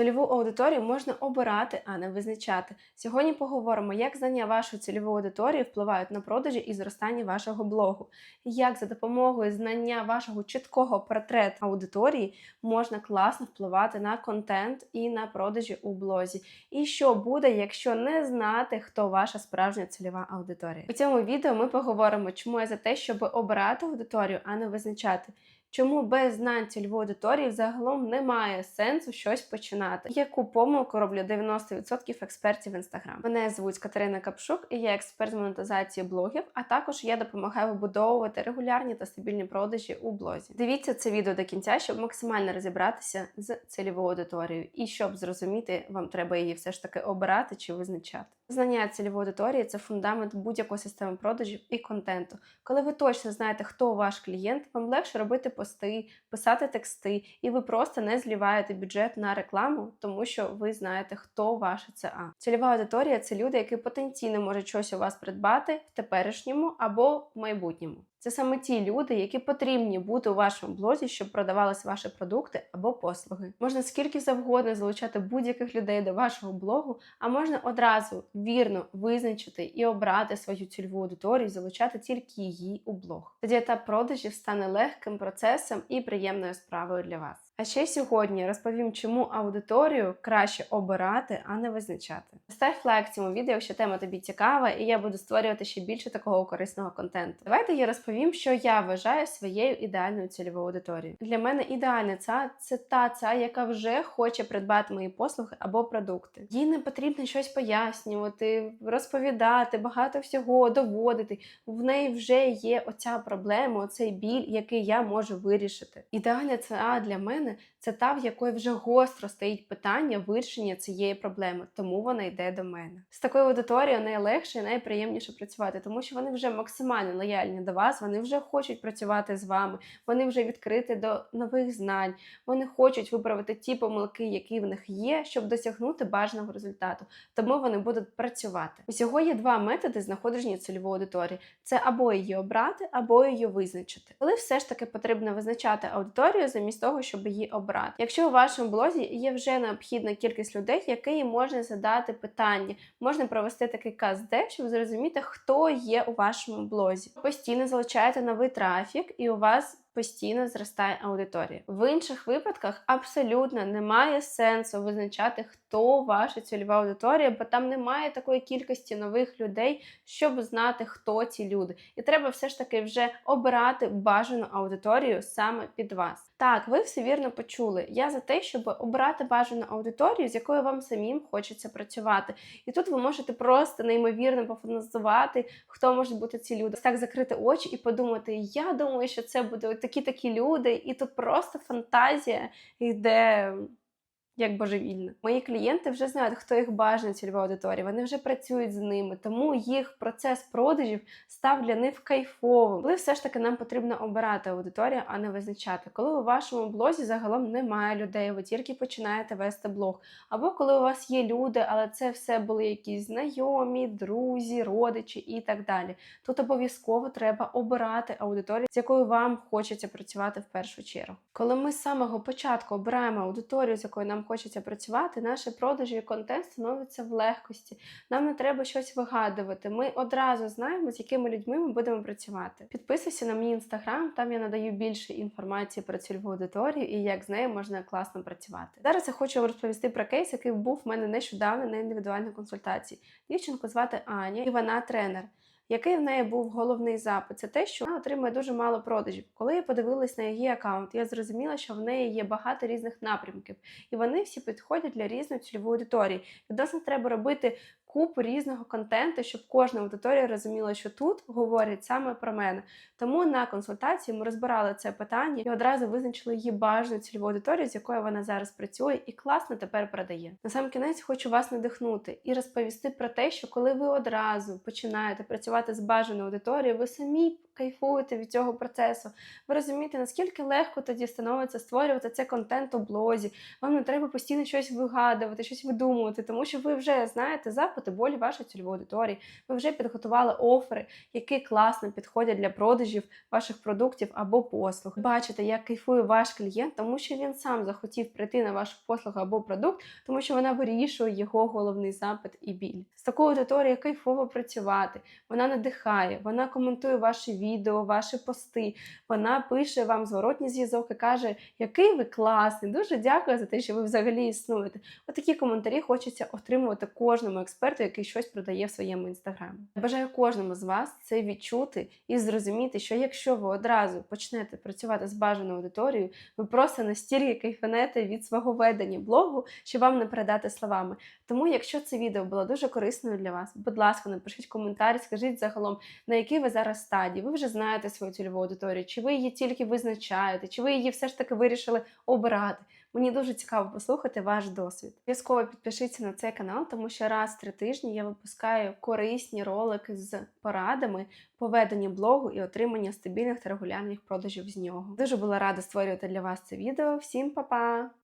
Цільову аудиторію можна обирати, а не визначати. Сьогодні поговоримо, як знання вашої цільової аудиторії впливають на продажі і зростання вашого блогу, як за допомогою знання вашого чіткого портрету аудиторії можна класно впливати на контент і на продажі у блозі. І що буде, якщо не знати, хто ваша справжня цільова аудиторія. У цьому відео ми поговоримо, чому я за те, щоб обирати аудиторію, а не визначати. Чому без знань цільової аудиторії взагалом немає сенсу щось починати? Яку помилку роблять 90% експертів в інстаграм? Мене звуть Катерина Капшук, і я експерт з монетизації блогів. А також я допомагаю вибудовувати регулярні та стабільні продажі у блозі. Дивіться це відео до кінця, щоб максимально розібратися з цільовою аудиторією, і щоб зрозуміти, вам треба її все ж таки обирати чи визначати. Знання цільової аудиторії це фундамент будь-якої системи продажів і контенту. Коли ви точно знаєте, хто ваш клієнт, вам легше робити пости, писати тексти, і ви просто не зліваєте бюджет на рекламу, тому що ви знаєте, хто ваше ЦА. Цільова аудиторія це люди, які потенційно можуть щось у вас придбати в теперішньому або в майбутньому. Це саме ті люди, які потрібні бути у вашому блозі, щоб продавалися ваші продукти або послуги. Можна скільки завгодно залучати будь-яких людей до вашого блогу, а можна одразу вірно визначити і обрати свою цільову аудиторію, залучати тільки її у блог. Тоді етап продажів стане легким процесом і приємною справою для вас. А ще сьогодні розповім, чому аудиторію краще обирати, а не визначати. Став лайк цьому відео, якщо тема тобі цікава, і я буду створювати ще більше такого корисного контенту. Давайте я розповім, що я вважаю своєю ідеальною цільовою аудиторією. Для мене ідеальна ця це та ця, яка вже хоче придбати мої послуги або продукти. Їй не потрібно щось пояснювати, розповідати, багато всього доводити. В неї вже є оця проблема, оцей біль, який я можу вирішити. Ідеальна ця для мене це та, в якої вже гостро стоїть питання вирішення цієї проблеми, тому вона йде до мене. З такою аудиторією найлегше і найприємніше працювати, тому що вони вже максимально лояльні до вас, вони вже хочуть працювати з вами, вони вже відкриті до нових знань, вони хочуть виправити ті помилки, які в них є, щоб досягнути бажаного результату. Тому вони будуть працювати. Усього є два методи знаходження цільової аудиторії: це або її обрати, або її визначити. Коли все ж таки потрібно визначати аудиторію замість того, щоб її обрати. Якщо у вашому блозі є вже необхідна кількість людей, яким можна задати питання, можна провести такий казде, щоб зрозуміти, хто є у вашому блозі. Постійно залучаєте новий трафік, і у вас. Постійно зростає аудиторія. В інших випадках абсолютно немає сенсу визначати, хто ваша цільова аудиторія, бо там немає такої кількості нових людей, щоб знати, хто ці люди. І треба все ж таки вже обирати бажану аудиторію саме під вас. Так, ви все вірно почули. Я за те, щоб обирати бажану аудиторію, з якою вам самим хочеться працювати. І тут ви можете просто неймовірно пофантазувати, хто можуть бути ці люди. Так закрити очі і подумати, я думаю, що це буде такі-такі люди, і тут просто фантазія йде. Як божевільна. Мої клієнти вже знають, хто їх бажана цільова аудиторія, вони вже працюють з ними, тому їх процес продажів став для них кайфовим. Коли все ж таки нам потрібно обирати аудиторію, а не визначати. Коли у вашому блозі загалом немає людей, ви тільки починаєте вести блог. Або коли у вас є люди, але це все були якісь знайомі, друзі, родичі і так далі. Тут обов'язково треба обирати аудиторію, з якою вам хочеться працювати в першу чергу. Коли ми з самого початку обираємо аудиторію, з якою нам хочеться працювати, наші продажі і контент становиться в легкості. Нам не треба щось вигадувати. Ми одразу знаємо, з якими людьми ми будемо працювати. Підписуйся на мій інстаграм, там я надаю більше інформації про цільову аудиторію і як з нею можна класно працювати. Зараз я хочу вам розповісти про кейс, який був в мене нещодавно на індивідуальній консультації. Дівчинку звати Аня, і вона тренер. Який в неї був головний запит? Це те, що вона отримує дуже мало продажів. Коли я подивилась на її аккаунт, я зрозуміла, що в неї є багато різних напрямків, і вони всі підходять для різної цільової аудиторії. Відносно треба робити купу різного контенту, щоб кожна аудиторія розуміла, що тут говорять саме про мене. Тому на консультації ми розбирали це питання і одразу визначили її бажану цільову аудиторію, з якою вона зараз працює, і класно тепер продає. На сам кінець хочу вас надихнути і розповісти про те, що коли ви одразу починаєте працювати з бажаною аудиторією, ви самі кайфуєте від цього процесу. Ви розумієте, наскільки легко тоді становиться створювати цей контент у блозі. Вам не треба постійно щось вигадувати, щось видумувати, тому що ви вже знаєте запити болі вашої цільової аудиторії. Ви вже підготували офери, які класно підходять для продажів ваших продуктів або послуг. Бачите, як кайфує ваш клієнт, тому що він сам захотів прийти на вашу послугу або продукт, тому що вона вирішує його головний запит і біль. З такою аудиторією кайфово працювати. Вона надихає, вона коментує ваші відео, ваші пости. Вона пише вам зворотній зв'язок і каже, який ви класний, дуже дякую за те, що ви взагалі існуєте. Отакі коментарі хочеться отримувати кожному експерту, який щось продає в своєму інстаграмі. Бажаю кожному з вас це відчути і зрозуміти, що якщо ви одразу почнете працювати з бажаною аудиторією, ви просто настільки кайфанете від свого ведення блогу, що вам не передати словами. Тому, якщо це відео було дуже корисною для вас, будь ласка, напишіть коментар, скажіть загалом, на якій ви зараз стадії. Ви вже знаєте свою цільову аудиторію, чи ви її тільки визначаєте, чи ви її все ж таки вирішили обирати. Мені дуже цікаво послухати ваш досвід. Обов'язково підпишіться на цей канал, тому що раз в три тижні я випускаю корисні ролики з порадами по веденню блогу і отримання стабільних та регулярних продажів з нього. Дуже була рада створювати для вас це відео. Всім па-па!